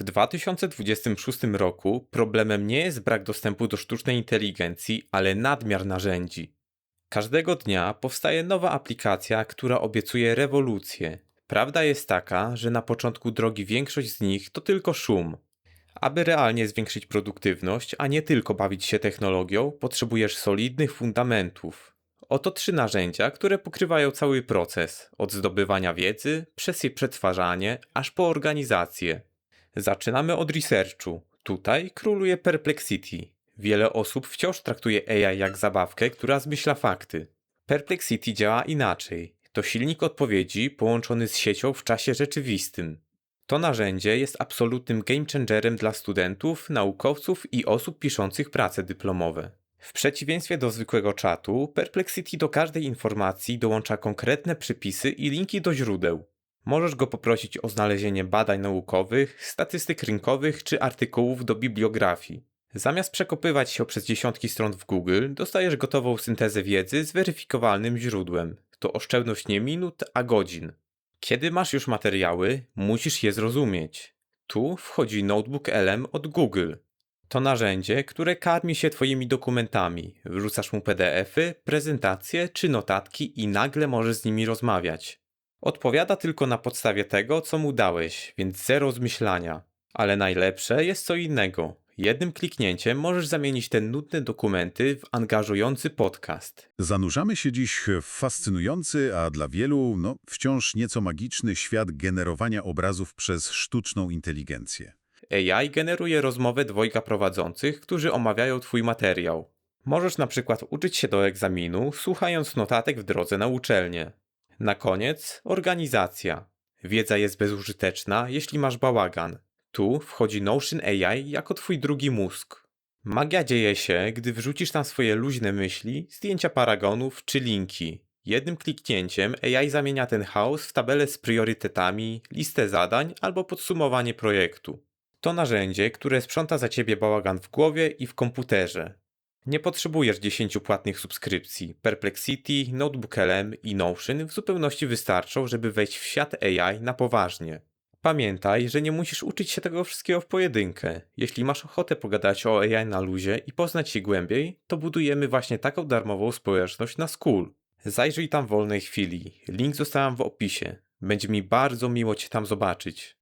W 2026 roku problemem nie jest brak dostępu do sztucznej inteligencji, ale nadmiar narzędzi. Każdego dnia powstaje nowa aplikacja, która obiecuje rewolucję. Prawda jest taka, że na początku drogi większość z nich to tylko szum. Aby realnie zwiększyć produktywność, a nie tylko bawić się technologią, potrzebujesz solidnych fundamentów. Oto trzy narzędzia, które pokrywają cały proces, od zdobywania wiedzy, przez jej przetwarzanie, aż po organizację. Zaczynamy od researchu. Tutaj króluje Perplexity. Wiele osób wciąż traktuje AI jak zabawkę, która zmyśla fakty. Perplexity działa inaczej. To silnik odpowiedzi połączony z siecią w czasie rzeczywistym. To narzędzie jest absolutnym game changerem dla studentów, naukowców i osób piszących prace dyplomowe. W przeciwieństwie do zwykłego czatu, Perplexity do każdej informacji dołącza konkretne przypisy i linki do źródeł. Możesz go poprosić o znalezienie badań naukowych, statystyk rynkowych czy artykułów do bibliografii. Zamiast przekopywać się przez dziesiątki stron w Google, dostajesz gotową syntezę wiedzy z weryfikowalnym źródłem. To oszczędność nie minut, a godzin. Kiedy masz już materiały, musisz je zrozumieć. Tu wchodzi Notebook LM od Google. To narzędzie, które karmi się Twoimi dokumentami. Wrzucasz mu PDFy, prezentacje czy notatki i nagle możesz z nimi rozmawiać. Odpowiada tylko na podstawie tego, co mu dałeś, więc zero zmyślania. Ale najlepsze jest co innego. Jednym kliknięciem możesz zamienić te nudne dokumenty w angażujący podcast. Zanurzamy się dziś w fascynujący, a dla wielu no, wciąż nieco magiczny świat generowania obrazów przez sztuczną inteligencję. AI generuje rozmowę dwojga prowadzących, którzy omawiają Twój materiał. Możesz na przykład uczyć się do egzaminu, słuchając notatek w drodze na uczelnię. Na koniec organizacja. Wiedza jest bezużyteczna, jeśli masz bałagan. Tu wchodzi Notion AI jako Twój drugi mózg. Magia dzieje się, gdy wrzucisz tam swoje luźne myśli, zdjęcia paragonów czy linki. Jednym kliknięciem AI zamienia ten chaos w tabelę z priorytetami, listę zadań albo podsumowanie projektu. To narzędzie, które sprząta za ciebie bałagan w głowie i w komputerze. Nie potrzebujesz 10 płatnych subskrypcji. Perplexity, Notebook LM i Notion w zupełności wystarczą, żeby wejść w świat AI na poważnie. Pamiętaj, że nie musisz uczyć się tego wszystkiego w pojedynkę. Jeśli masz ochotę pogadać o AI na luzie i poznać się głębiej, to budujemy właśnie taką darmową społeczność na School. Zajrzyj tam w wolnej chwili. Link zostawiam w opisie. Będzie mi bardzo miło Cię tam zobaczyć.